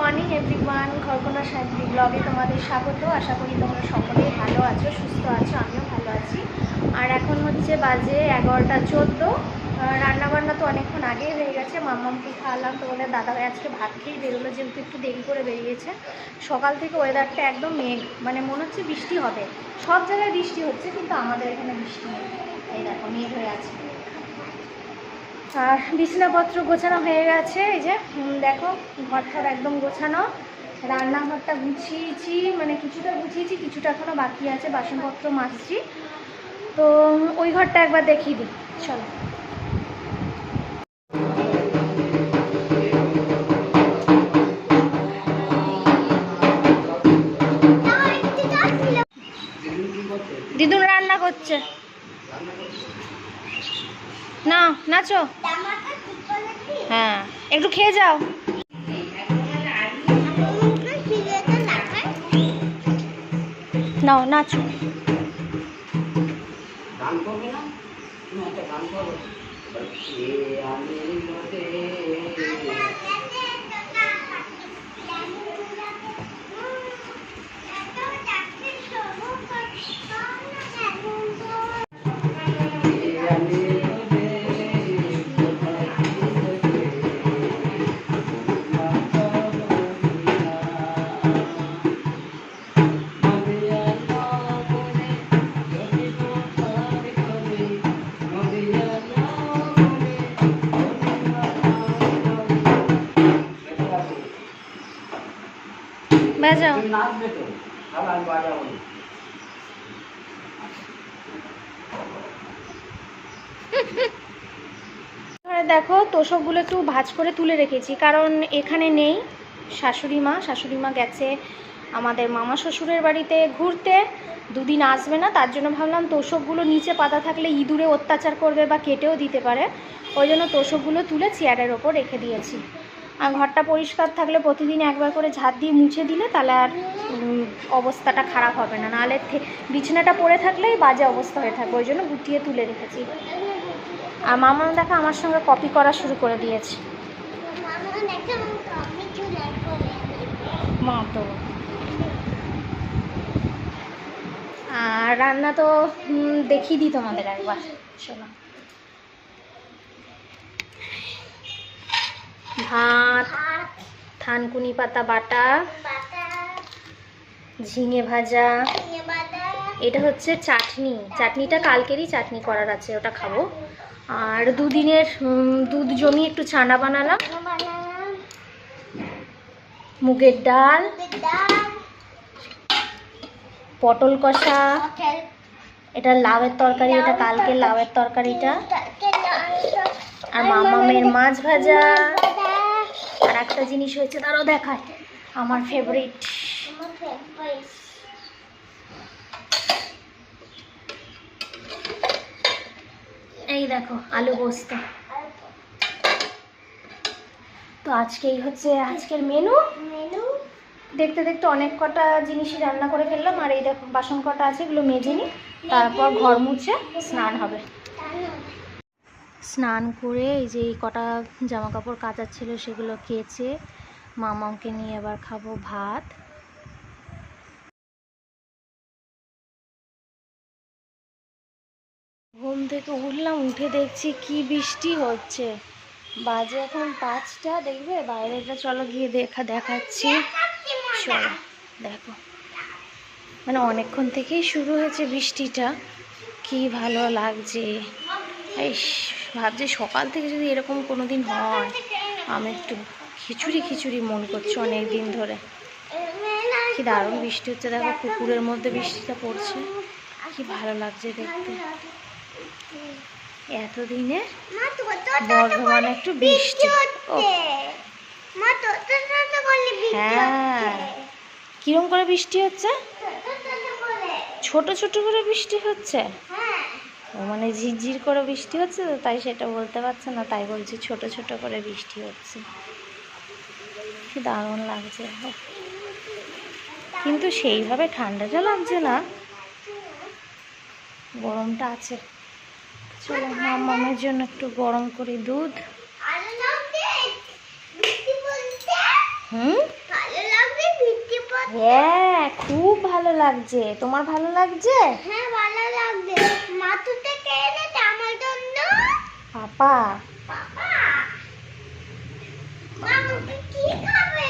Morning everyone ঘরকোনা সাহেবী ব্লগে তোমাদের স্বাগত। আশা করি তোমরা সকলেই ভালো আছো, সুস্থ আছো, আমিও ভালো আছি। আর এখন হচ্ছে বাজে এগারোটা চোদ্দ। রান্নাবান্না তো অনেকক্ষণ আগেই হয়ে গেছে। মাম্মামকে খাওয়ালাম তো বলে, দাদা ভাই আজকে ভাত খেয়েই বেরোলো, যেহেতু একটু দেরি করে বেরিয়েছে। সকাল থেকে ওয়েদারটা একদম মেঘ মানে মনে হচ্ছে বৃষ্টি হবে। সব জায়গায় বৃষ্টি হচ্ছে, কিন্তু আমাদের এখানে বৃষ্টি নেই। এই দেখো, মেঘ হয়ে আছে। আর বিছানাপত্র গোছানো হয়ে গেছে। এই যে দেখো, ঘরটার একদম গোছানো। রান্নাঘরটা গুছিয়েছি মানে কিছুটা গুছিয়েছি, কিছুটা এখনও বাকি আছে, বাসনপত্র মাজছি। তো ওই ঘরটা একবার দেখিয়ে দিই। চলো। দিদুন রান্না করছে। না নাচো। হ্যাঁ একটু খেয়ে যাও। নাও নাচো। না? বাজাও তো দেখো, তোষকগুলো একটু ভাজ করে তুলে রেখেছি, কারণ এখানে নেই শাশুড়ি মা। শাশুড়ি মা গেছে আমাদের মামা শ্বশুরের বাড়িতে ঘুরতে। দুদিন আসবে না, তার জন্য ভাবলাম তোষকগুলো নিচে পাতা থাকলে ইঁদুরে অত্যাচার করবে বা কেটেও দিতে পারে। ওই জন্য তোষকগুলো তুলে চেয়ারের ওপর রেখে দিয়েছি। আর ঘরটা পরিষ্কার থাকলে প্রতিদিন একবার করে ঝাঁট দিয়ে মুছে দিলে তাহলে আর অবস্থাটা খারাপ হবে না। নাহলে বিছানাটা পড়ে থাকলেই বাজে অবস্থা হয়ে থাকবে, ওই জন্য গুটিয়ে তুলে রেখেছি। আর মামা দেখা আমার সঙ্গে কপি করা শুরু করে দিয়েছে। আর রান্না তো দেখিয়ে দিই তোমাদের একবার, শোনো। ভাত থানকুনি পাতা, বাটা, ঝিঙে ভাজা। এটা হচ্ছে চাটনি। চাটনিটা কালকেরই চাটনি করার আছে, ওটা খাব। আর দুদিনের দুধ জমি একটু ছানা বানালাম। মুগের ডাল, পটল কষা। এটা লাউয়ের তরকারি, এটা কালকের লাউয়ের তরকারিটা। আর মামামের মাছ ভাজা। আর একটা জিনিস হয়েছে তারও দেখায় আমার ফেভারিট এই দেখো আলু পোস্ত তো আজকেই হচ্ছে আজকের মেনু মেনু দেখতে দেখতে অনেক কটা জিনিসই রান্না করে ফেললাম আর এই দেখো বাসন কটা আছে এগুলো মেজে নিই। তারপর ঘর মুছে স্নান হবে। স্নান করে এই যে এই কটা জামা কাপড় কাচার ছিল সেগুলো কেচে মামাকে নিয়ে এবার খাব ভাত। ঘুম থেকে উঠলাম, উঠে দেখছি কি বৃষ্টি হচ্ছে। বাজে এখন পাঁচটা, দেখবে? বাইরেটা চলো গিয়ে দেখা, দেখাচ্ছি। চলো, দেখো। মানে অনেকক্ষণ থেকেই শুরু হয়েছে বৃষ্টিটা। কি ভালো লাগছে। এই ভাবছি সকাল থেকে যদি এরকম কোনো দিন হয়, আমি একটু খিচুড়ি খিচুড়ি মন করছে অনেক দিন ধরে। কি দারুণ বৃষ্টি হচ্ছে, দেখো পুকুরের মধ্যে বৃষ্টিটা পড়ছে। কি ভালো লাগছে দেখতে। এতদিনে বর্ধমানে একটু বৃষ্টি। হ্যাঁ। কিরম করে বৃষ্টি হচ্ছে? ছোট ছোট করে বৃষ্টি হচ্ছে? মানে ঝিরঝির করে বৃষ্টি হচ্ছে তো তাই সেটা বলতে পারছে না তাই বলছি ছোট ছোট করে বৃষ্টি হচ্ছে। কি দারুণ লাগছে। কিন্তু সেইভাবে ঠান্ডাটা লাগছে না। গরমটা আছে। চলো মামামের জন্য একটু গরম করি দুধ। হুম? হ্যাঁ খুব ভালো লাগছে। তোমার ভালো লাগছে? হ্যাঁ ভালো লাগছে। মাথু থেকে এনেছে আমার জন্য। পাপা। কি খাবে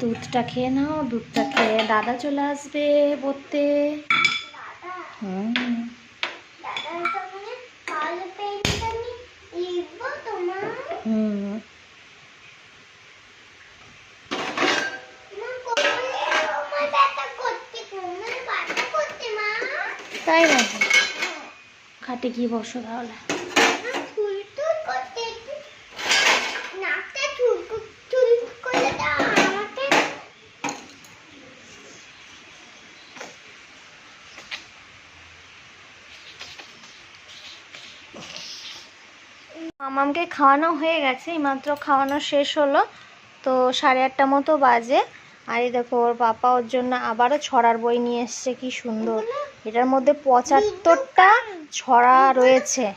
দুধটা খেয়ে নাও দুধটা খেয়ে দাদা চলে আসবে পড়তে দাদা। হুম দাদার সামনে কালো পেনটা আমি লিখব তোমার হুম মা কোমরে আমার ব্যথা করতে কোমরে ব্যথা করতে মা তাই নাকি? খাটে কি বসো তাহলে। মামামকে খাওয়ানো হয়ে গেছে এইমাত্র খাওয়ানো শেষ হলো, তো সাড়ে আটটা মতো বাজে। আর এই দেখো, ওর পাপা ওর জন্য আবারও ছড়ার বই নিয়ে এসছে, কি সুন্দর। এটার মধ্যে পঁচাত্তরটা ছড়া রয়েছে।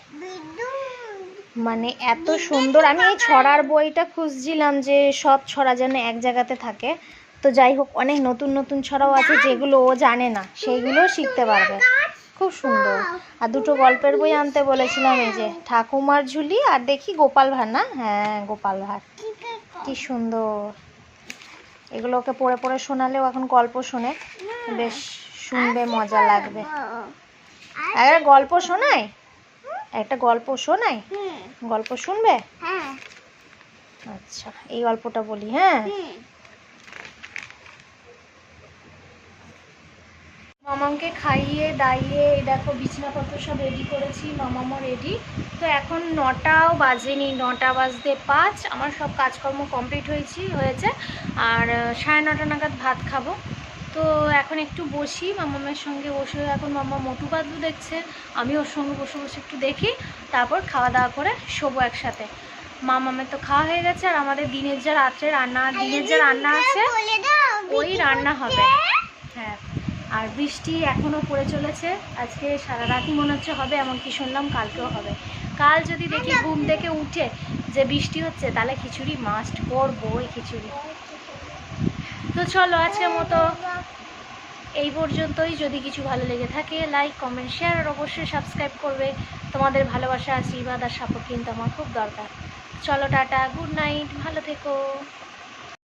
মানে এত সুন্দর, আমি এই ছড়ার বইটা খুঁজছিলাম যে সব ছড়া যেন এক জায়গাতে থাকে। তো যাই হোক, অনেক নতুন নতুন ছড়াও আছে যেগুলো ও জানে না সেইগুলো শিখতে পারবে। খুব সুন্দর। আর দুটো গল্পের বই আনতে বলেছিলাম এই যে, ঠাকুমার ঝুলি আর দেখি গোপাল ভাঁড় না? হ্যাঁ গোপাল ভাঁড়। কি সুন্দর। এগুলো ওকে পড়ে পড়ে শোনালেও এখন গল্প শুনে। বেশ শুনবে মজা লাগবে। আর গল্প শোনাই একটা গল্প শোনাই গল্প শুনবে? হ্যাঁ। আচ্ছা এই গল্পটা বলি হ্যাঁ? মামামকে খাইয়ে, দাইয়ে দেখো বিছানাপত্র সব রেডি করেছি, মামামও রেডি তো এখন নটাও বাজেনি, নটা বাজতে পাঁচ। আমার সব কাজকর্ম কমপ্লিট হয়েছি, হয়েছে। আর সাড়ে নটা নাগাদ ভাত খাব। তো এখন একটু বসি, মামামের সঙ্গে বসে এখন মামা মোটু পাতলু দেখছে। আমি ওর সঙ্গে বসে বসে একটু দেখি, তারপর খাওয়া দাওয়া করে শোবো একসাথে। মামামের তো খাওয়া হয়ে গেছে, আর আমাদের দিনের যা রাত্রে রান্না, দিনের যা রান্না আছে, ওই রান্না হবে। আর বৃষ্টি এখনও পড়ে চলেছে। আজকে সারা রাতই মনে হচ্ছে হবে এমনকি শুনলাম কালকেও হবে। কাল যদি দেখি ঘুম থেকে উঠে যে বৃষ্টি হচ্ছে তাহলে খিচুড়ি মাস্ট করব ওই খিচুড়ি। তো চলো আজকের মতো এই পর্যন্তই। যদি কিছু ভালো লেগে থাকে লাইক কমেন্ট শেয়ার আর অবশ্যই সাবস্ক্রাইব করবে। তোমাদের ভালোবাসা আশীর্বাদ আর সাপোর্ট কিন্তু আমার খুব দরকার। চলো টাটা গুড নাইট ভালো থেকো।